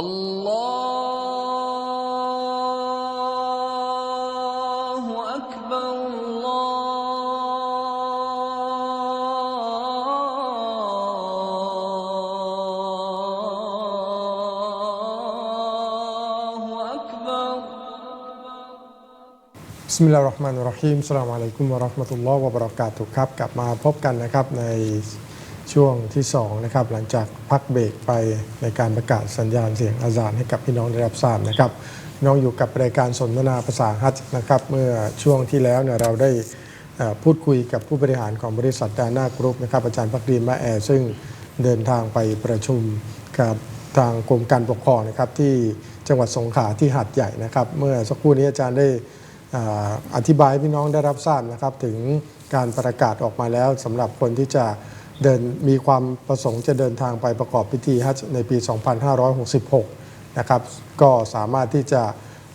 อัลลอฮฺอักบารอัลลอฮฺอักบาร บิสมิลลาห์ราะห์มานุราะฮีมสลามอะลัยกุมวะเราะห์มะตุลลอฮ์วะบะเราะกาตุฮ์ครับ กลับมาพบกันนะครับใน ช่วงที่2นะครับหลังจากพักเบรกไปในการประกาศสัญญาณเสียงอาซานให้กับพี่น้องได้รับทราบนะครับน้องอยู่กับรายการสนทนาภาษาฮัจนะครับเมื่อช่วงที่แล้วเนี่ยเราได้พูดคุยกับผู้บริหารของบริษัทดาน่ากรุ๊ปนะครับอาจารย์พักดีมะแอร์ซึ่งเดินทางไปประชุมกับทางกรมการปกครองนะครับที่จังหวัดสงขลาที่หัดใหญ่นะครับ เมื่อสักครู่นี้อาจารย์ได้อธิบายพี่น้องได้รับทราบนะครับถึงการประกาศออกมาแล้วสำหรับคนที่จะ เดินมีความประสงค์จะเดินทางไปประกอบพิธีฮัจญ์ในปี 2566 นะครับ ก็สามารถที่จะ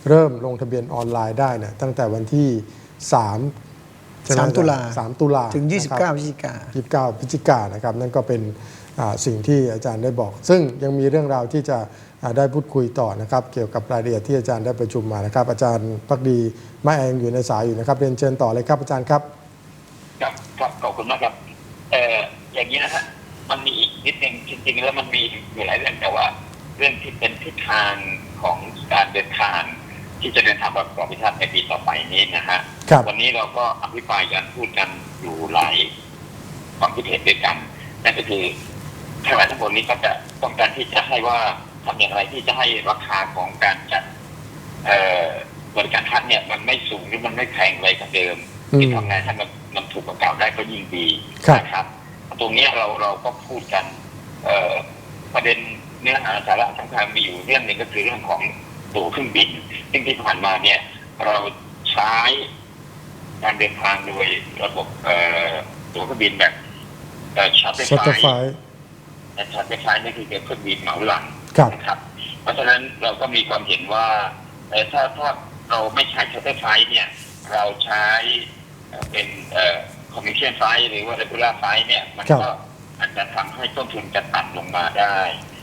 เริ่มลงทะเบียนออนไลน์ได้เนี่ยตั้งแต่วันที่3ใช่ไหสามตุลาสามตุลาถึงนะครับ29พฤศจิกา29พฤศจิกายนนะครับ นั่นก็เป็นอ่าสิ่งที่อาจารย์ได้บอก ซึ่งยังมีเรื่องราวที่จะอ่าได้พูดคุยต่อนะครับ เกี่ยวกับรายละเอียดที่อาจารย์ได้ประชุมมานะครับ อาจารย์พักดีมาแองอยู่ในสายอยู่นะครับเรียนเชิญต่อเลยครับอาจารย์ครับ ครับครับขอบคุณมากครับเอ่ออย่างนี้นะฮะมันมีอีกนิดนึงจริงๆแล้วมันมีอยู่หลายเรื่องแต่ว่า เรื่องที่เป็นทิศทางของการเดินทางที่จะเดินทางประกอบพิธีในปีต่อไปนี้นะฮะครับวันนี้เราก็อภิปรายกันพูดกันอยู่หลายความคิดเห็นด้วยกันนั่นก็คือทั้งหลายทั้งหมดนี้ก็จะต้องการที่จะให้ว่าทำอย่างไรที่จะให้ราคาของการจัดเอ่อบริการทัศน์เนี่ยมันไม่สูงหรือมันไม่แพงเลยกับเดิมอืมที่ทำไงให้มันมันถูกกว่าเก่าได้ก็ยิ่งดีครับนะครับ ตรงเนี้ยเราเราก็พูดกัน เอ่อประเด็นเนื้อหาสาระสำคัญมีอยู่เรื่องหนึ่งก็คือเรื่องของตั๋วเครื่องบินซึ่งที่ผ่านมาเนี่ย เราใช้การเดินทางโดยระบบเอ่อตั๋วเครื่องบินแบบเอ่อชัตเตอร์ชัตเตอร์ไฟไฟแต่ชัตเตอร์ไฟนี่คือเครื่องบินเหมาลำครับนะครับ เพราะฉะนั้นเราก็มีความเห็นว่าเอ่อถ้าถ้าเราไม่ใช้ชัตเตอร์ไฟเนี่ย เราใช้เอ่อเป็น คอมมิชชั่นไฟหรือว่าเรกูล่าไฟเนี่ย มันก็อาจจะทำให้ต้นทุนจะต่ำลงมาได้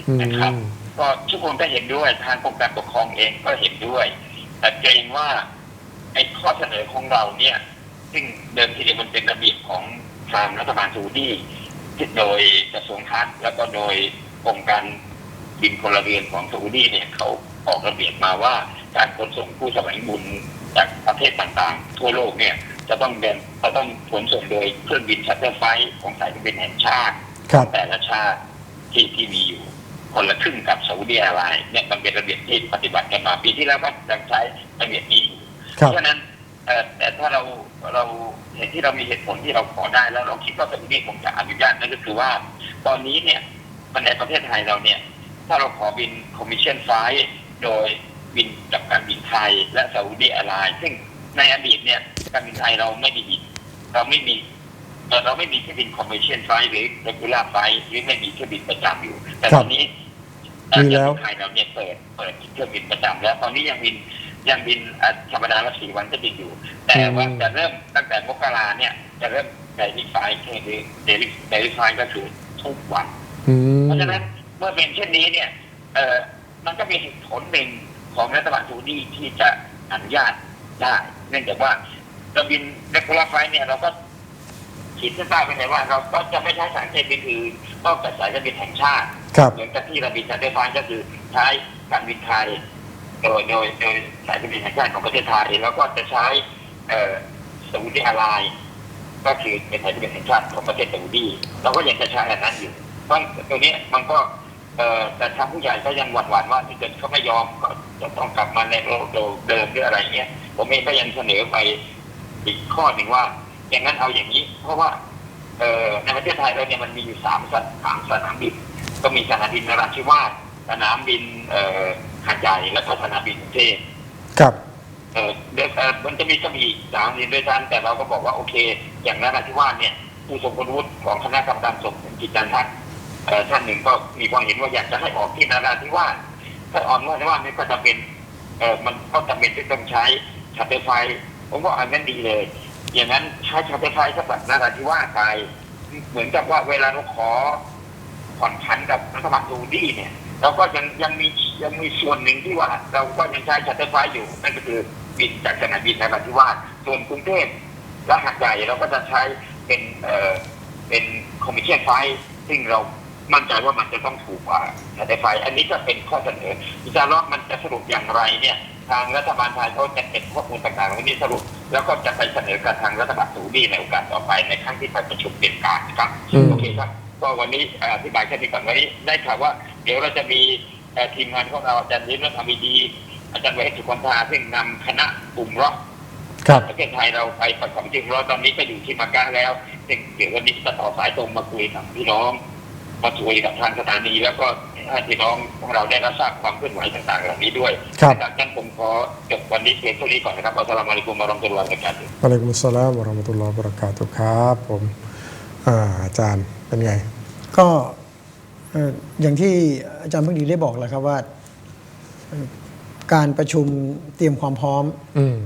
อืมนะครับ ก็ทุกคนก็เห็นด้วยทางกรมการปกครองเองก็เห็นด้วย แต่เกรงว่าไอ้ข้อเสนอของเราเนี่ย ซึ่งเดิมทีเดียวมันเป็นระเบียบของทางรัฐบาลซาอุดีที่โดยกระทรวงทัศน์แล้วก็โดยกรมการบินพลเรือนของซาอุดีเนี่ยเขาออกระเบียบมาว่าการขนส่งผู้แสวงบุญ จากประเทศต่างๆ ทั่วโลกเนี่ยจะต้องเดินจะต้องขนส่งโดยเครื่องบินชัตเตอร์ไฟท์ของสายการบินแห่งชาติครับแต่ละชาติที่ที่มีอยู่ คนละครึ่งกับซาอุดิอาระเบียเนี่ยมันเป็นระเบียบที่ปฏิบัติกันมาปีที่แล้วก็ยังใช้ระเบียบนี้อยู่คเพรับราะฉะนั้นเอ่อแต่ถ้าเราเราเห็นที่เรามีเหตุผลที่เราขอได้แล้วเราคิดว่าซาอุดิคงจะอนุญาตนั่นก็คือว่า ตอนนี้เนี่ยมันในประเทศไทยเราเนี่ย ถ้าเราขอบินคอมมิชชั่นไฟโดย บินกับการบินไทยและซาอุดิอาระเบียซึ่งในอดีตเนี่ยการบินไทยเราไม่ได้บินเราไม่มีเอ่อเราไม่มีเครื่องบินคอมมิชชั่นไฟหรือ regular ไฟหรือไม่มีเครื่องบินประจำอยู่ แต่ครับตอนนี้เอ่อมีแล้วการบินไทยเราเนี่ยเปิดเปิดเครื่องบินประจำแล้วตอนนี้ยังบินยังบินอะธรรมดาละสี่วันก็บินอยู่ แต่ว่าจะเริ่มตั้งแต่มกราเนี่ย จะเริ่มเดลิไฟคือเดลิเดลิไฟก็คือทุกวันอืมเพราะฉะนั้นเมื่อเป็นเช่นนี้เนี่ย เอ่อมันก็มีเหตุผลหนึ่ง ของรัฐบาลซาอุดีที่จะอนุญาตได้เนื่องจากว่าเราบินเรกูล่าไฟเนี่ยเราก็ขีดเส้นใต้ไปเลยว่า เราก็จะไม่ใช้สายการบินอื่นนอกจากสายการบินแห่งชาติครับเหมือนกับที่เราบินสายไฟก็คือใช้การบินไทยโดยโดยโดยสายการบินแห่งชาติของประเทศไทยแล้วก็จะใช้เอ่อซาอุดิอาระเบียก็คือเป็นสายการบินแห่งชาติของประเทศซาอุดีเราก็ยังจะใช้อันนั้นอยู่เพราะตัวนี้มันก็ เอ่อแต่ทางผู้ใหญ่ก็ยังหวั่นหวั่นๆว่าถ้าเกิดเขาไม่ยอมก็จะต้องกลับมาในโลกเดิมหรืออะไรเงี้ยผมเองก็ยังเสนอไปอีกข้อหนึ่งว่า อย่างนั้นเอาอย่างนี้ เพราะว่า เอ่อในประเทศไทยเราเนี่ยมันมีอยู่สามสนสามสนามบินก็มีสนามบินนราธิวาสสนามบินเอ่อหาดใหญ่และก็สนามบินกรุงเทพครับเอ่อเดี๋ยวเอ่อมันจะมีก็มีสามสินด้วยกันแต่เราก็บอกว่าโอเค อย่างนราธิวาสเนี่ยผู้ทรงคุณวุฒิของคณะกรรมการส่งเสริมกิจการทัศน์เอ่อ ท่านหนึ่งก็มีความเห็นว่าอยากจะให้ออกที่นาราธิวาสถ้าออกนราธิวาสนี่ก็จะเป็นเออมันก็จำเป็นที่ต้องใช้ชาร์เตอร์ไฟผมว่าอันนั้นดีเลย อย่างนั้นใช้ชาร์เตอร์ไฟสำหรับนาราธิวาสไปเหมือนกับว่าเวลาเราขอผ่อนผันกับรัฐบาลซาอุดีเนี่ยเราก็ยังยังมียังมีส่วนหนึ่งที่ว่า เราก็ยังใช้ชัตเตอร์ไฟอยู่นั่นก็คือบินจากสนามบินนราธิวาสส่วนกรุงเทพและหาดใหญ่เราก็จะใช้เป็นเอ่อเป็นคอมมิชชั่นไฟซึ่งเรา มั่นใจว่ามันจะต้องถูกกว่าชัตเตอร์ไฟอันนี้ก็เป็นข้อเสนอจะรอบมันจะสรุปอย่างไรเนี่ยทางรัฐบาลไทยเขาจะเก็บข้อมูลต่างๆเหล่านี้สรุป แล้วก็จะไปเสนอกับทางรัฐบาลสูดีในโอกาสต่อไปในครั้งที่ไปประชุมเป็นกลารนะครับอืมโอเคครับ ก็วันนี้เอ่ออธิบายแค่นี้ก่อนวันนี้ได้ข่าวว่า เดี๋ยวเราจะมีเอ่อทีมงานของเราอาจารย์ยิ้มและทำดีอาจารย์เวชสุคนธาซึ่งนำคณะกลุ่มร็อกครับประเทศไทยเราไปประกอบจริงร้อยตอนนี้ก็อยู่ที่มาก้าแล้วซึ่งเดี๋ยววันนี้จะต่อสายตรงมาคุยกับพี่น้อง มาคุยกับทางสถานี แล้วก็ให้พี่น้องของเราได้รับทราบความเคลื่อนไหวต่างๆเหล่านี้ด้วยครับ ดังนั้นผมขอจบวันนี้เพียงเท่านี้ก่อนนะครับอัสสลามุอะลัยกุมวะเราะห์มะตุลลอฮิวะบะเราะกาตุฮ์อะลัยกุมุสสลามวะเราะห์มะตุลลอฮ์วะบะเราะกาตุฮ์ครับผมอ่าอาจารย์เป็นไง ก็เอ่ออย่างที่อาจารย์เพิ่งดีได้บอกแล้วครับว่าเอ่อการประชุมเตรียมความพร้อมอืม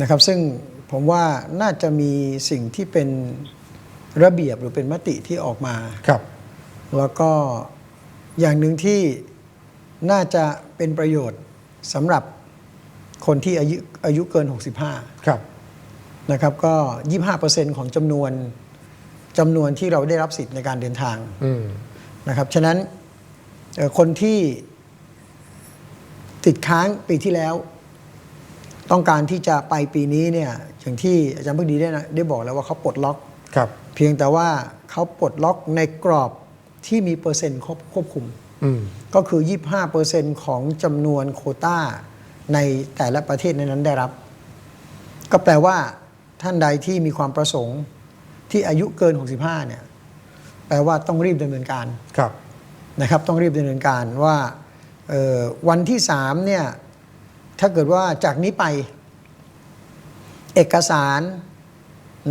นะครับ ซึ่งผมว่าน่าจะมีสิ่งที่เป็นระเบียบหรือเป็นมติที่ออกมา ครับ แล้วก็อย่างหนึ่งที่น่าจะเป็นประโยชน์สำหรับคนที่อายุอายุเกิน 65 ครับนะครับก็ 25%ของจำนวนจำนวนที่เราได้รับสิทธิ์ในการเดินทางอืมนะครับ ฉะนั้นเอ่อคนที่ติดค้างปีที่แล้ว ต้องการที่จะไปปีนี้เนี่ยอย่างที่อาจารย์เพิ่งดีได้นะได้บอกแล้วว่าเขาปลดล็อกครับเพียงแต่ว่าเขาปลดล็อกในกรอบ ที่มีเปอร์เซ็นต์ควบควบคุมอืมก็คือ 25%ของจำนวนโควต้าในแต่ละประเทศนั้นๆได้รับ ก็แปลว่า ท่านใดที่มีความประสงค์ที่อายุเกิน 65 เนี่ย แปลว่าต้องรีบดำเนินการครับ นะครับ ต้องรีบดำเนินการว่าเอ่อวันที่ 3 เนี่ย ถ้าเกิดว่าจากนี้ไป เอกสาร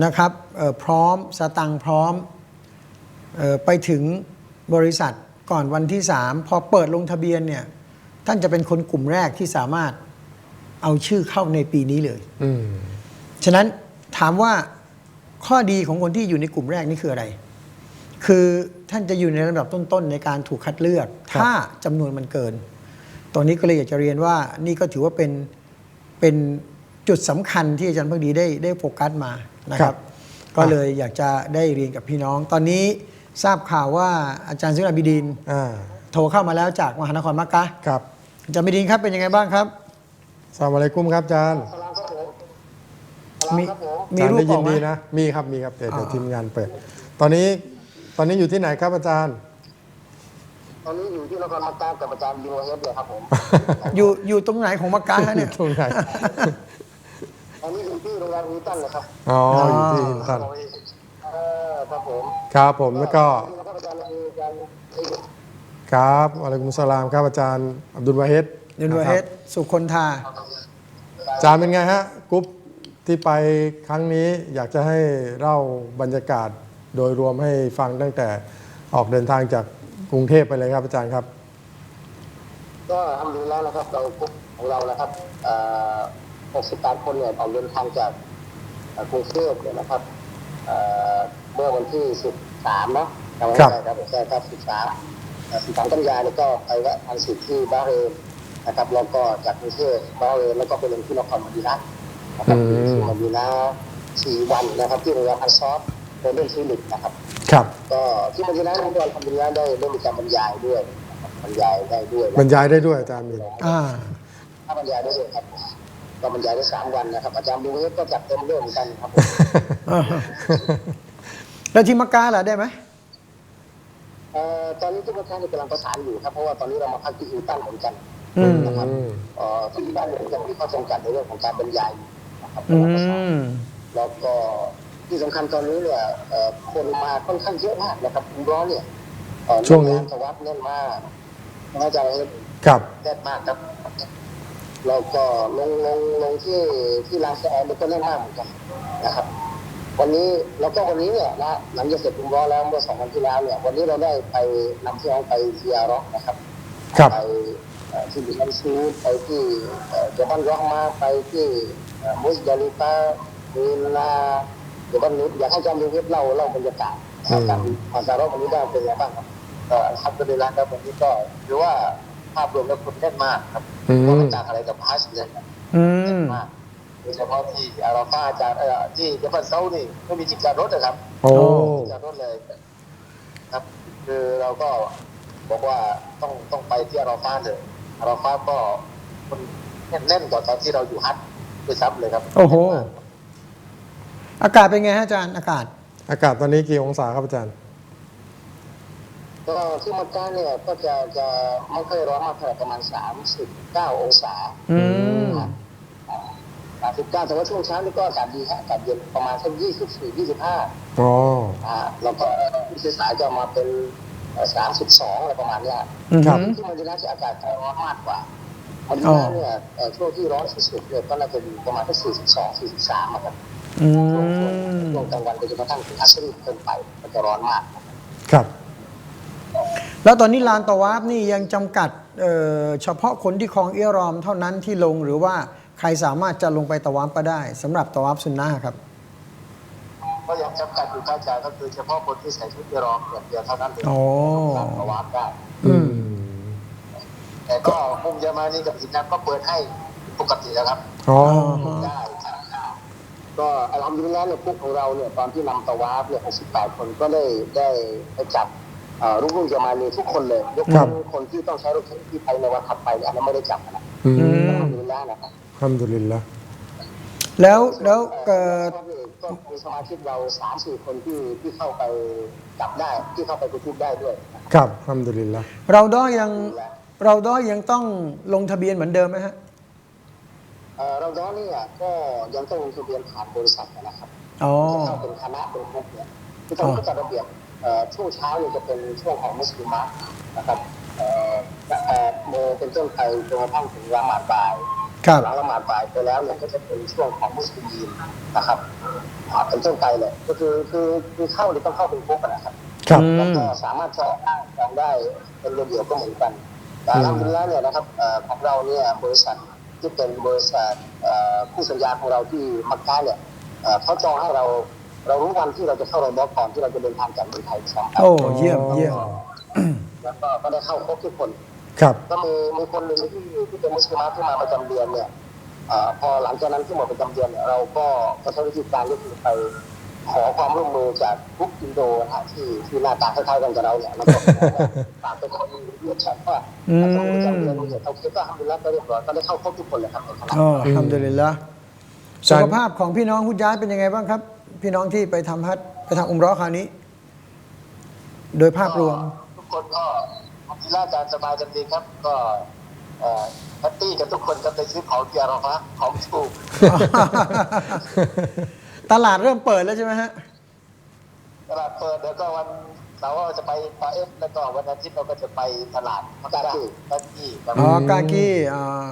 นะครับเอ่อพร้อมสตังค์พร้อมเออไปถึง บริษัทก่อนวันที่ 3 พอเปิดลงทะเบียนเนี่ยท่านจะเป็นคนกลุ่มแรกที่สามารถเอาชื่อเข้าในปีนี้เลยอืมฉะนั้นถามว่าข้อดีของคนที่อยู่ในกลุ่มแรกนี่คืออะไร คือท่านจะอยู่ในลำดับต้นๆ ในการถูกคัดเลือกครับถ้าจำนวนมันเกิน ตรงนี้ก็เลยอยากจะเรียนว่านี่ก็ถือว่าเป็นเป็นจุดสำคัญที่อาจารย์พักดีได้ได้โฟกัสมานะครับ ก็เลยอยากจะได้เรียนกับพี่น้อง ตอนนี้ ทราบข่าวว่าอาจารย์ซุนอาบิดินอ่าโทรเข้ามาแล้วจากมหานครมักกะครับอาจารย์บิดินครับเป็นยังไงบ้างครับสลามอะลัยกุมครับอาจารย์มีอามีจารย์รูปได้อยิอนกไหม ดีนะมีครับมีครับเดี๋ยวเดี๋ยวอ่า ทีมงานเปิด ตอนนี้ตอนนี้อยู่ที่ไหนครับอาจารย์ ตอนนี้อยู่ที่นครมักกะกับอาจารย์ยูโรเฮฟเลยครับผม อยู่อยู่ตรงไหนของมักกะฮะเนี่ย ตรงไหน ตอนนี้อยู่ที่โรงแรมฮิลตันนะครับอ๋ออยู่ที่หินตันเออ ครับผมครับผมแล้วก็นี่นะครับอาจารย์อาจารย์ครับอะลัยกุมุสสลามครับอาจารย์อับดุลวาเฮดเดนวาเฮดสุคนธาอาจารย์เป็นไงฮะกรุ๊ปที่ไปครั้งนี้อยากจะให้เล่าบรรยากาศโดยรวมให้ฟังตั้งแต่ออกเดินทางจากกรุงเทพไปเลยครับอาจารย์ครับ ก็ทำดีแล้วนะครับเรากรุ๊ปของเรานะครับเอ่อ68คนเนี่ยออกเดินทางจากเอ่อกรุงเทพเนี่ยนะครับ เอ่อเมื่อวันที่13เนาะจำไม่ครับได้ครับใช่ครับ13เอ่อ13กันยาเนี่ยก็ไปแวะทานสิทธิ์ที่บาห์เรนนะครับแล้วก็จากกรุงเทพบาห์เรนแล้วก็ไปลงที่นครมดีนะห์นะครับอืมที่มดีนะห์สี่วันนะครับที่โรงแรมอันซอฟโดยเล่นฟิลิปนะครับครับก็ที่มดีนะห์นั้นก็ทำดีนะห์ได้ได้มีการบรรยายด้วยนะครับบรรยายได้ด้วยนะบรรยายได้ด้วยอาจารย์มีอ่าถ้าบรรยายได้ด้วยครับก็บรรยายได้สามวันนะครับอาจารย์บูเฮดก็จัดเต็มเรื่องเหมือนกันครับผม แล้วที่มักกะล่ะได้ไหมเอ่อตอนนี้ทุกประเทศกำลังประสานอยู่ครับเพราะว่าตอนนี้เรามาพักที่ฮิลตันเหมือนกันอืมนะครับอืมเอ่อที่บ้านเนี่ยยังมีข้อจำกัดในเรื่องของการบรรยายอยู่นะครับอืกำลังประสานมแล้วก็ที่สำคัญตอนนี้เนี่ยเอ่อคนมาค่อนข้างเยอะมากนะครับคุณร้อนเนี่ยเอ่อช่วงนี้แน่นร้าสวัสดิ์แน่นมากน่าจะครับแน่นมากครับแล้วก็ลงลงลงที่ที่ลานสแอนก็แน่นมากเหมือนกันนะครับ วันนี้แล้วก็วันนี้เนี่ยนะหลังจากเสร็จคุณร้อนแล้วเมื่อสองวันที่แล้วเนี่ยวันนี้เราได้ไปนำพี่น้องไปเซียร็อกนะครับครับไปเอ่อที่บิลันซูดไปที่เอ่อเดบันร็อกมาไปที่เอ่อมุสดาลิฟามีนาเดบันนุดอยากให้อาจารย์ดูเล่าเล่าบรรยากาศอืมการผ่านซาร็อกวันนี้ได้เป็นยังไงบ้างครับก็ทำกันในร้านครับวันนี้ก็หรือว่าภาพรวมแล้วคนแน่นมากครับอืมเพราะมันต่างอะไรกับฮัชเลยครับอืแน่นมมาก โดยเฉพาะที่อาราฟาจากเอ่อที่เยบันเซานี่ไม่มีจิตจารถนะครับโอ้จิตจารถเลยครับ คือเราก็บอกว่าต้องต้องไปที่อาราฟาเลยอาราฟาก็คนแน่นกว่าตอนที่เราอยู่ฮัทด้วยซ้ำเลยครับโอ้โห อากาศเป็นไงฮะอาจารย์อากาศ อากาศตอนนี้กี่องศาครับอาจารย์ ก็ที่มักกะเนี่ยก็จะจะไม่ค่อยร้อนมากเท่าไหร่ประมาณ39องศา อืม 39แต่ว่าช่วงเช้านี่ก็อากาศดีฮะอากาศเย็นประมาณสัก24 25อ๋ออ่าแล้วก็สายๆก็มาเป็นเอ่อ32อะไรประมาณเนี้ยอืมครับที่มันจะน่าจะอากาศจะร้อนมากกว่าวันนี้เนี่ยเอ่อช่วงที่ร้อนสุดๆเนี่ยก็น่าจะอยู่ประมาณสัก42 43อะครับอืช่วงช่วงมช่วงกลางวันก็จะกระทั่งถึงอัสรีเกินไปมันจะร้อนมาก ครับ แล้วตอนนี้ลานตะวาฟนี่ยังจำกัดเอ่อเฉพาะคนที่คลองเอียรอมเท่านั้นที่ลงหรือว่า ใครสามารถจะลงไปตะวาฟก็ได้สำหรับตะวาฟซุนนะห์ครับก็ยังจำกัดอยู่ครับอาจารย์ก็คือเฉพาะคนที่ใส่ชุดเอรอมอย่างเดียวเท่านั้นเองอ๋อการประวานได้อืมแต่ก็มุมเยอรมานีกับอินนัก็เปิดให้ปกติแล้วครับอ๋อได้ครับก็อัลฮัมดุลิลละห์เนี่ยพวกของเราเนี่ยตอนที่นำตะวาฟเนี่ย68 คนก็ได้ได้ไปจับเอ่อลูกๆเยอรมานีทุกคนเลยยกครัเว้บนคนที่ต้องใช้รถเข็นที่ไปในวันถัดไปเนี่ยอันนั้นไม่ได้จับนะอือืมมอัลฮัมดุลิลละห์นะครับ ทำดุลิลละแล้วแล้วเกิดก็มีสมาชิกเราสามสี่คนที่ที่เข้าไปจับได้ที่เข้าไปกุทุบได้ด้วยนะครับครับทำดุลิลละเราด้อยยังเราด้อยยังต้องลงทะเบียนเหมือนเดิมไหมฮะเอ่อเราย้อนเนี่ยก็ยังต้องลงทะเบียนผ่านบริษัทนะครับอ๋อ จะเข้าเป็นคณะเป็นกลุ่มเนี่ยที่ต้องก็จัดระเบียบเอ่อช่วงเช้าเนี่ยจะเป็นช่วงของมุสลิมะนะครับเอ่อแปดโมงเป็นต้นไปจนกระทั่งถึงละหมาดบ่ายครับ หลังละหมาดบ่ายไปแล้วเนี่ยก็จะเป็นช่วงของมุสลิมนะครับอ่าเป็นต้นไปเลยก็คือคือคือเข้าเนี่ยต้องเข้าเป็นกลุ่มนะครับครับอืมแล้วก็สามารถจองได้จองได้เป็นระเบียบก็เหมือนกันแต่ทำแล้วเนี่ยนะครับเอ่อของเราเนี่ยบริษัทที่เป็นบริษัทเอ่อผู้สัญญาของเราที่มักกะเนี่ยเอ่อเขาจองให้เราเรารู้วันที่เราจะเข้ารอมฎอนก่อนที่เราจะเดินทางจากเมืองไทยสองโอ้เยี่ยมเยี่ยมแล้วก็ก็ได้เข้าครบทุกคน ครับ ก็มีมีคนหนึ่งที่ที่เป็นมุสลิมที่มาประจำเดือนเนี่ยเอ่อพอหลังจากนั้นที่หมดประจำเดือนเนี่ยเราก็ก็ใช้วิธีการก็คือไปขอความร่วมมือจากทุกอินโดนะฮะที่ที่หน้าตาคล้ายๆกันกับเราเนี่ยแล้วก็ฝากเป็นคนเรียกฉันว่าอืมถ้าประจำเดือนเนี่ยเขาคิดว่าทำดีแล้วก็เรียบร้อยก็ได้เข้าครบทุกคนเลยครับในคณะ อ๋อทำดุลิลละสุขภาพของพี่น้องฮุดย้ายเป็นยังไงบ้างครับ พี่น้องที่ไปทำฮัจญ์ไปทำอุมเร้อคราวนี้ โดยภาพรวม ทุกคนก็ ทีแรกการสบายกันดีครับ ก็เอ่อแฮปปี้กันทุกคนก็ไปซื้อของที่อาราฟะของถูกตลาดเริ่มเปิดแล้วใช่ไหมฮะตลาดเปิดแล้วก็วันเสาร์เราจะไปปาเอฟแล้วก็วันอาทิตย์เราก็จะไปตลาดมักกะที่กักกี้ครับอ๋อกากีอ่า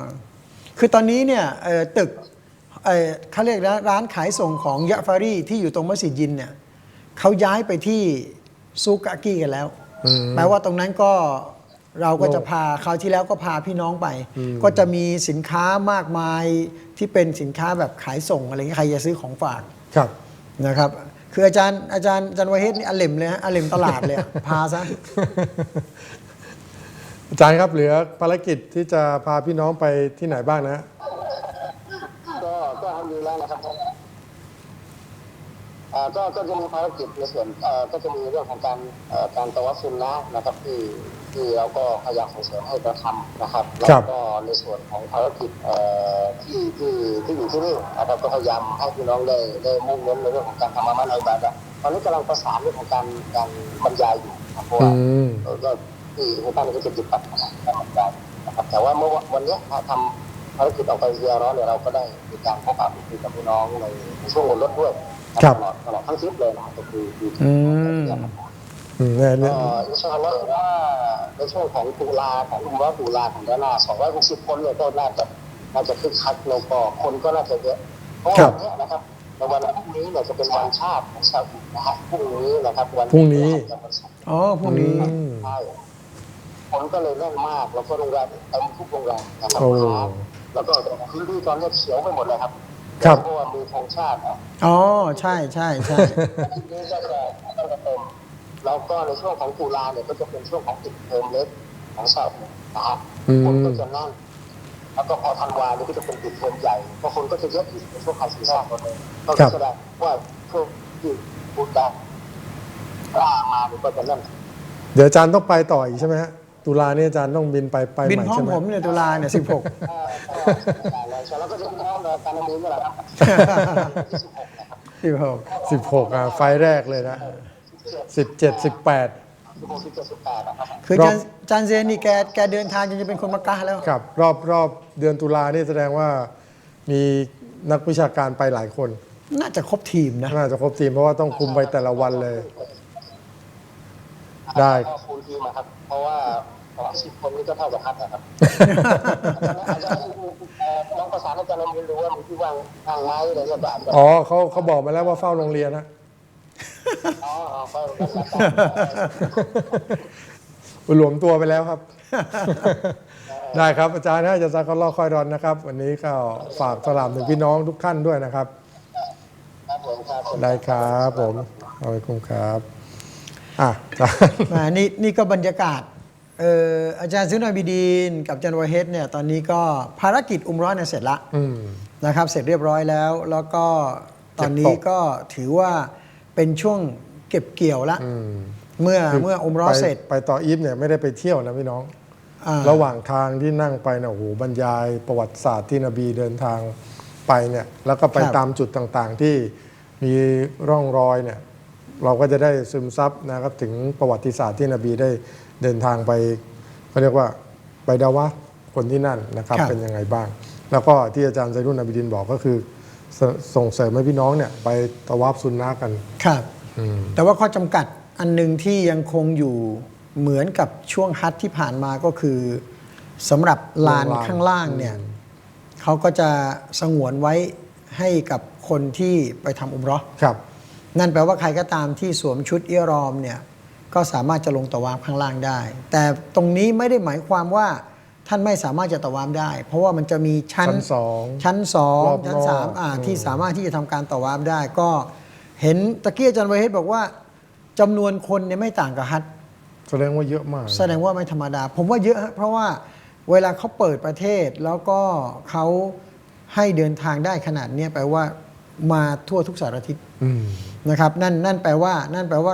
คือตอนนี้เนี่ยเอ่อตึกเอ่อเขาเรียกนะร้านขายส่งของยะฟารีที่อยู่ตรงมัสยิดยินเนี่ยเขาย้ายไปที่ซูกากีกันแล้วอืมแปลว่าตรงนั้นก็ เราก็จะพาคราวที่แล้วก็พาพี่น้องไป ก็จะมีสินค้ามากมายที่เป็นสินค้าแบบขายส่งอะไรเงี้ยใครจะซื้อของฝากครับนะครับ คืออาจารย์อาจารย์อาจารย์วาเฮดนี่อเลมเลยฮะอเลมตลาดเลยอะพาซะ อาจารย์ครับเหลือภารกิจที่จะพาพี่น้องไปที่ไหนบ้างนะก็ก็ทำดีแล้วนะครับอ่าก็ก็จะมีภารกิจในส่วนเอ่อก็จะมีเรื่องของการเอ่อการตะวัซุนนะนะครับที่ ที่เราก็พยายามส่งเสริมให้เราทำนะครับครัแล้วบก็ในส่วนของภารกิจเอ่อที่ที่ที่อยู่ที่นี่นะครับก็พยายามให้พี่น้องได้ได้มุ่งเน้นในเรื่องของการทำอามันอิบาดะห์ตอนนี้กำลังประสานเรื่องของการการบรรยายอยู่ครับเพราะอืว่ามเออก็ที่ในบ้านก็จะติดปัดนะครับการบรรยายนะครับแต่ว่าเมื่อวันเนี้ยถ้าทำภารกิจออกไปเรียร้อนเนี่ยเราก็ได้มีการพบปะพูดคุยกับพี่น้องในในช่วงวนรถด้วยครับตลอดตลอดทั้งทริปเลยนะครับก็คือคือ อืมอืมเนี่ยก็เนี่ย อินชาอัลลอฮ์ว่าในช่วงของตุลาของอุมเราะห์ตุลาของด้านหน้า260 คนเนี่ยก็น่าจะน่าจะคึกคักแล้วก็คนก็น่าจะเยอะเพราะว่าวันเนี้ยนะครับในวันพรุ่งนี้เนี่ยจะเป็นวันชาติของซาอุนะฮะพรุ่งนี้นะครับวันพรุ่งนี้ วันเสาร์อ๋อพรุ่งนี้ อืมใช่คนก็เลยแน่นมากแล้วก็โรงแรมเต็มทุกโรงแรมนะครับโอ้ แล้วก็พื้นที่ตอนนี้เขียวไปหมดเลยครับครับ เพราะว่ามีธงชาติอะ อ๋อใช่ใช่ใช่ ทีนี้ก็จะก็จะเต็ม แล้วก็ในช่วงของตุลาเนี่ยก็จะเป็นช่วงของปิดเทอมเล็กของสอบนะฮะอืมคนก็จะนั่นแล้วก็พอธันวาเนี่ยก็จะเป็นปิดเทอมใหญ่ก็คนก็จะเยอะอีกในช่วงไฮซีซั่นเลยก็แสดงว่าช่วงที่บุญดาวกล้ามาเนี่ยก็จะเริ่มเดี๋ยวอาจารย์ต้องไปต่ออีกใช่ไหมฮะตุลาเนี่ยอาจารย์ต้องบินไปไปบินใหม่พร้อใช่มไหมผมเนี่ยตุลาเนี่ยสิบหกเอ่อก็แล้วแล้วก็จะพร้อมในการดำเนินเมื่อไหร่ครับที่สิบหกนะครับสิบหกสิบหกอะไฟล์แรกเลยนะ สิบเจ็ดสิบแปด สิบหกสิบเจ็ดสิบแปดนะครับคือรอบ จานจานเซนนี่แกแกเดินทางจนจะเป็นคนมักกะแล้ว ครับรอบรอบเดือนตุลานี่แสดงว่ามีนักวิชาการไปหลายคน น่าจะครบทีมนะ น่าจะครบทีมเพราะว่าต้องคุมไปแต่ละวันเลย ได้ ก็ฟูลทีมอะครับ เพราะว่าสิบคนนี้ก็เท่ากับพัดนะครับอาจจะเอ่อลองประสานอาจารย์ลองดูว่ามีที่ว่างว่างไหมอะไรเงี้ยแบบอ๋อเขาเขาบอกมาแล้วว่าเฝ้าโรงเรียนนะ อ๋ออ๋อก็หลวมตัวไปแล้วครับ ได้ครับอาจารย์นะอาจารย์ซักก็ล่อคอยรอนนะครับ วันนี้ก็ฝากสลามถึงพี่น้องทุกท่านด้วยนะครับ ครับผมครับผมได้ครับผมขอบคุณครับอะอาจารย์ มานี่นี่ก็บรรยากาศเอ่ออาจารย์ซุนอยบิดีน กับอาจารย์วาเฮดเนี่ยตอนนี้ก็ภารกิจอุมเร้อนเนี่ยเสร็จละอืม นะครับ เสร็จเรียบร้อยแล้ว แล้วก็ตอนนี้เก็บตกก็ถือว่า เป็นช่วงเก็บเกี่ยวละอืมเมื่อเมื่ออุมเร้อนไปเสร็จ ไปต่ออีฟเนี่ยไม่ได้ไปเที่ยวนะพี่น้อง อ่า ระหว่างทางที่นั่งไปเนี่ยโอ้โหบรรยายประวัติศาสตร์ที่นบีเดินทางไปเนี่ยแล้วก็ไปครับ ตามจุดต่างๆที่มีร่องรอยเนี่ยเราก็จะได้ซึมซับนะครับถึงประวัติศาสตร์ที่นบีได้เดินทางไปเขาเรียกว่าไปดาวะห์คนที่นั่นนะครับ ครับ เป็นยังไงบ้าง แล้วก็ที่อาจารย์ไซรุ่นนบีดินบอกก็คือ สส่งเสริมให้พี่น้องเนี่ยไปตะวับซุนนะกัน ครับ อืม แต่ว่าข้อจำกัดอันหนึ่งที่ยังคงอยู่เหมือนกับช่วงฮัทที่ผ่านมาก็คือสำหรับลานลานข้างล่างเนี่ยอืม เขาก็จะสงวนไว้ให้กับคนที่ไปทำอุมเรอครับ นั่นแปลว่าใครก็ตามที่สวมชุดเอียรอมเนี่ยก็สามารถจะลงตะวามข้างล่างได้ แต่ตรงนี้ไม่ได้หมายความว่า ท่านไม่สามารถจะตะวามได้ เพราะว่ามันจะมีชั้นชั้นสองชั้นสองรอบนอกชั้นสามอ่าอืม ที่สามารถที่จะทำการตะวามได้ ก็เห็นตะเกียอาจันไวเฮดบอกว่าจำนวนคนเนี่ยไม่ต่างกับฮัท แสดงว่าเยอะมาก แสดงว่าไม่ธรรมดา ผมว่าเยอะฮะเพราะว่าเวลาเขาเปิดประเทศแล้วก็เขาให้เดินทางได้ขนาดเนี้ยแปลว่ามาทั่วทุกสารทิศอืม นะครับนั่นนั่นแปลว่า นั่นแปลว่า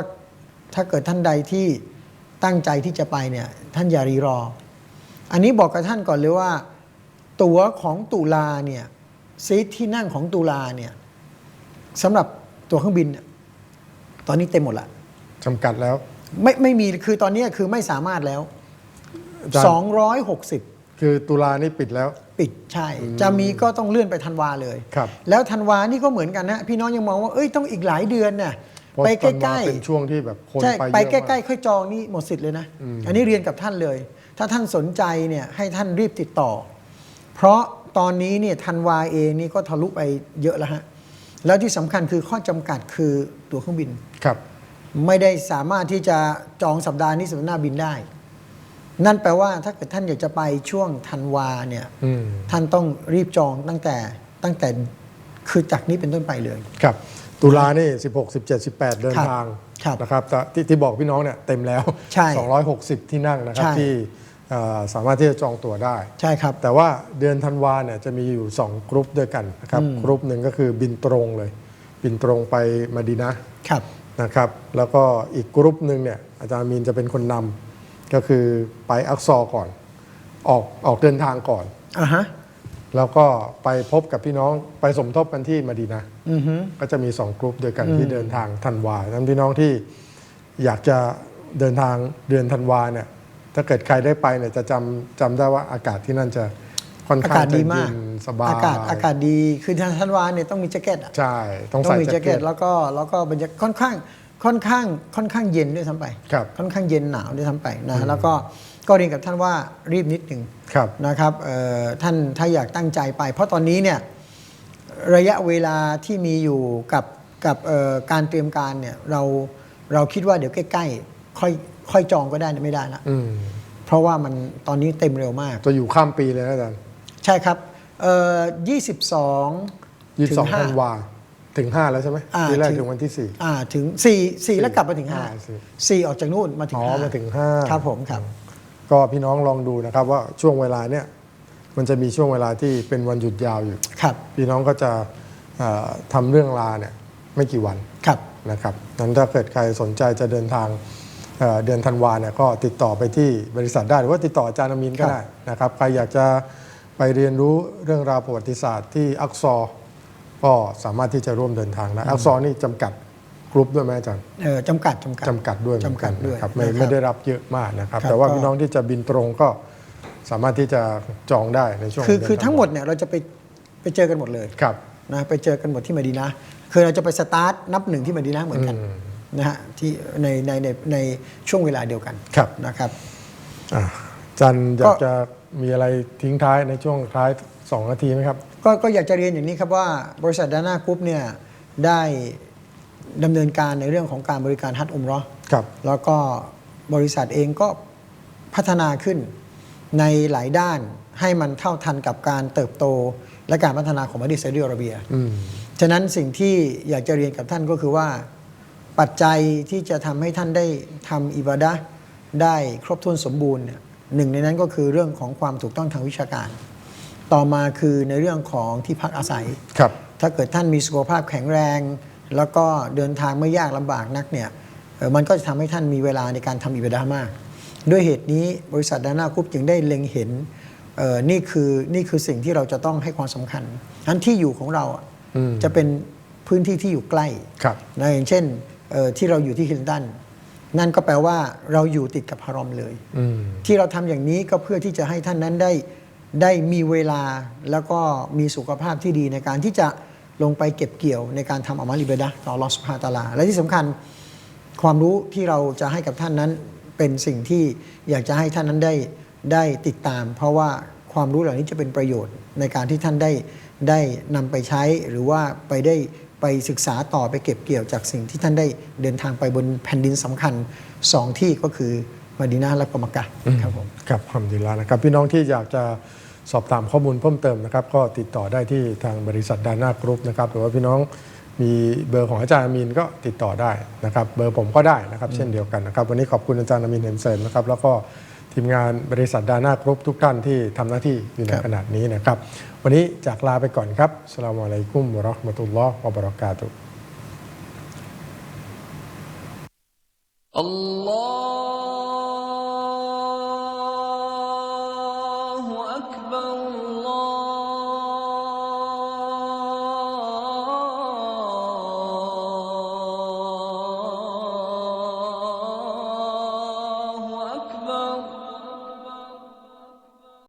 ถ้าเกิดท่านใดที่ตั้งใจที่จะไปเนี่ยท่านอย่ารีรอ อันนี้บอกกับท่านก่อนเลยว่า ตั๋วของตุลาเนี่ยซีทที่นั่งของตุลาเนี่ยสำหรับตั๋วเครื่องบินเนี่ยตอนนี้เต็มหมดละจำกัดแล้ว ไม่ไม่มีคือตอนนี้คือไม่สามารถแล้ว อาจารย์ 260 คือตุลานี่ปิดแล้ว ปิดใช่ จะมีก็ต้องเลื่อนไปธันวาเลย ครับ แล้วธันวานี่ก็เหมือนกันนะ พี่น้องยังมองว่าเอ้ยต้องอีกหลายเดือนน่ะเพราะไปใกตอนมาล้เป็นช่วงที่แบบคนๆใช่ไปไปเยอะใกล้ มาก ๆ ค่อยจองนี่หมดสิทธิ์เลยนะอืมอันนี้เรียนกับท่านเลย ถ้าท่านสนใจเนี่ยให้ท่านรีบติดต่อ เพราะตอนนี้เนี่ยธันวาเองนี่ก็ทะลุไปเยอะแล้วฮะแล้วที่สำคัญคือข้อจำกัดคือตั๋วเครื่องบินครับไม่ได้สามารถที่จะจองสัปดาห์นี้สัปดาห์หน้าบินได้ นั่นแปลว่าถ้าเกิดท่านอยากจะไปช่วงธันวาเนี่ยอืมท่านต้องรีบจองตั้งแต่ตั้งแต่คือจากนี้เป็นต้นไปเลย ครับ ตุลานี่ 16 17 18 เดินครับทางครับ นะครับแต่ที่ที่บอกพี่น้องเนี่ยเต็มแล้วใช่260 ที่นั่งนะครับใช่ที่เอ่อสามารถที่จะจองตั๋วได้ใช่ครับ แต่ว่าเดือนธันวาเนี่ยจะมีอยู่ 2 กรุ๊ปด้วยกันนะครับกรุ๊ปหนึ่งก็คือบินตรงเลย บินตรงไปมาดีนะครับนะครับ แล้วก็อีกกรุ๊ปหนึ่งเนี่ยอาจารย์มีนจะเป็นคนนำก็คือไปอักซอร์ก่อน ออกออกเดินทางก่อนอ่าฮะ แล้วก็ไปพบกับพี่น้องไปสมทบกันที่มาดีนะอือฮึก็จะมีสองกลุ่มด้วยกันที่เดินทางธันวานั้นพี่น้องที่อยากจะเดินทางเดือนธันวาเนี่ย ถ้าเกิดใครได้ไปเนี่ยจะจำจำได้ว่าอากาศที่นั่นจะค่อนอาข้างกาศจะดีเย็มากนสบายอากาศอากาศดีคือธันวาเนี่ยต้องมีแจ็คเก็ตอะใช่ ต้องต้อใส่งมีแจ็แจ็คคเก็เก็ตตแล้วก็แล้วก็บรรยากาศค่อนข้าง ค่อนข้างค่อนข้างเย็นด้วยซ้ำไปครับค่อนข้างเย็นหนาวด้วยซ้ำไปนะแล้วก็ก็เรียนกับท่านว่ารีบนิดหนึ่งครับนะครับเอ่อท่านถ้าอยากตั้งใจไป เพราะตอนนี้เนี่ยระยะเวลาที่มีอยู่กับกับเอ่อการเตรียมการเนี่ยเราเราคิดว่าเดี๋ยวใกล้ๆค่อยค่อยจองก็ได้ไม่ได้ละอืมเพราะว่ามันตอนนี้เต็มเร็วมาก จะอยู่ข้ามปีเลยนะอาจารย์ใช่ครับเอ่อ22ยี่สิบสองถึงห้าธันวา ถึง 5 แล้วใช่ไหมอ่าทีแรกถึง ถึงวันที่ อ่าถึง4 4แล้วกลับมาถึงอ่าสี่5 4ออกจากนู่นมาถึงอ๋อห้มาถึงห้าครับผมครับ4ก็พี่น้องลองดูนะครับว่าช่วงเวลาเนี่ยมันจะมีช่วงเวลาที่เป็นวันหยุดยาวอยู่ ครับพี่น้องก็จะเอ่อทำเรื่องลาเนี่ยไม่กี่วันครับนะครับนั้นถ้าเกิดใครสนใจจะเดินทางเอ่อเดือนธันวาเนี่ยก็ติดต่อไปที่บริษัทได้หรือว่าติดต่ออาจารย์อามินก็ครับได้นะครับใครอยากจะไปเรียนรู้เรื่องราวประวัติศาสตร์ที่อักซอร์ ก็สามารถที่จะร่วมเดินทางได้อักซอร์นี่จำกัดกลุ่มด้วยไหมอาจารย์เออจำกัดจำกัด จำกัดด้วยเหมือนจำกัดด้วยนะครับไม่นะครับไม่ได้รับเยอะมากนะครับ ครับแต่ว่าก็ พี่น้องที่จะบินตรงก็สามารถที่จะจองได้ในช่วงคือเดืนคือทั้งหมดธันวเนี่ยเราจะไปไปเจอกันหมดเลยาครับ นะไปเจอกันหมดที่มดีนะคือเราจะไปสตาร์ทนับหนึ่งที่มดีนะเหมือนกันอืม นะฮะที่ในในในในช่วงเวลาเดียวกันครับนะครับ อะอาจันอยากก็จะมีอะไรทิ้งท้ายในช่วงท้าย สองนาทีไหมครับก็ก็อยากจะเรียนอย่างนี้ครับว่าบริษัทดานากรุ๊ปเนี่ยได้ดำเนินการในเรื่องของการบริการฮัตอุมเรอ ครับ แล้วก็บริษัทเองก็พัฒนาขึ้นในหลายด้านให้มันเท่าทันกับการเติบโตและการพัฒนาของประเทศซาอุดิอาระเบีย อืม ฉะนั้นสิ่งที่อยากจะเรียนกับท่านก็คือว่า ปัจจัยที่จะทำให้ท่านได้ทำอิบาดะห์ได้ครบถ้วนสมบูรณ์เนี่ยหนึ่งในนั้นก็คือเรื่องของความถูกต้องทางวิชาการ ต่อมาคือในเรื่องของที่พักอาศัย ครับ ถ้าเกิดท่านมีสุขภาพแข็งแรง แล้วก็เดินทางไม่ยากลำบากนักเนี่ยเอ่อมันก็จะทำให้ท่านมีเวลาในการทำอิบาดะห์มาก ด้วยเหตุนี้บริษัทดานากรุ๊ปจึงได้เล็งเห็นเอ่อนี่คือนี่คือสิ่งที่เราจะต้องให้ความสำคัญนั้นที่อยู่ของเราอะอืม จะเป็นพื้นที่ที่อยู่ใกล้ ครับ นะอย่างเช่นเอ่อที่เราอยู่ที่ฮิลตันนั่นก็แปลว่าเราอยู่ติดกับฮารอมเลย อืม ที่เราทำอย่างนี้ก็เพื่อที่จะให้ท่านนั้นได้ ได้มีเวลาแล้วก็มีสุขภาพที่ดีในการที่จะลงไปเก็บเกี่ยวในการทำอามัลอิบดะต่อลอสุบฮาตาลา และที่สำคัญความรู้ที่เราจะให้กับท่านนั้นเป็นสิ่งที่อยากจะให้ท่านนั้นได้ได้ติดตาม เพราะว่าความรู้เหล่านี้จะเป็นประโยชน์ในการที่ท่านได้ได้นำไปใช้หรือว่าไปได้ไปศึกษาต่อไปเก็บเกี่ยวจากสิ่งที่ท่านได้เดินทางไปบนแผ่นดินสำคัญสองที่ก็คือมะดีนะห์และกมักกะครับผมครับความดีแล้วนะครับ พี่น้องที่อยากจะ สอบถามข้อมูลเพิ่มเติมนะครับ ก็ติดต่อได้ที่ทางบริษัทดานากรุ๊ปนะครับ หรือว่าพี่น้องมีเบอร์ของอาจารย์อามีนก็ติดต่อได้นะครับ เบอร์ผมก็ได้นะครับ เช่นเดียวกันนะครับ วันนี้ขอบคุณอาจารย์อามีนเห็นเสริมนะครับ แล้วก็ทีมงานบริษัทดานากรุ๊ปทุกท่านที่ทำหน้าที่อยู่ในครับขณะนี้นะครับ วันนี้จากลาไปก่อนครับอัสสลามุอะลัยกุมวะเราะห์มะตุลลอฮ์วะบะเราะกาตุฮ์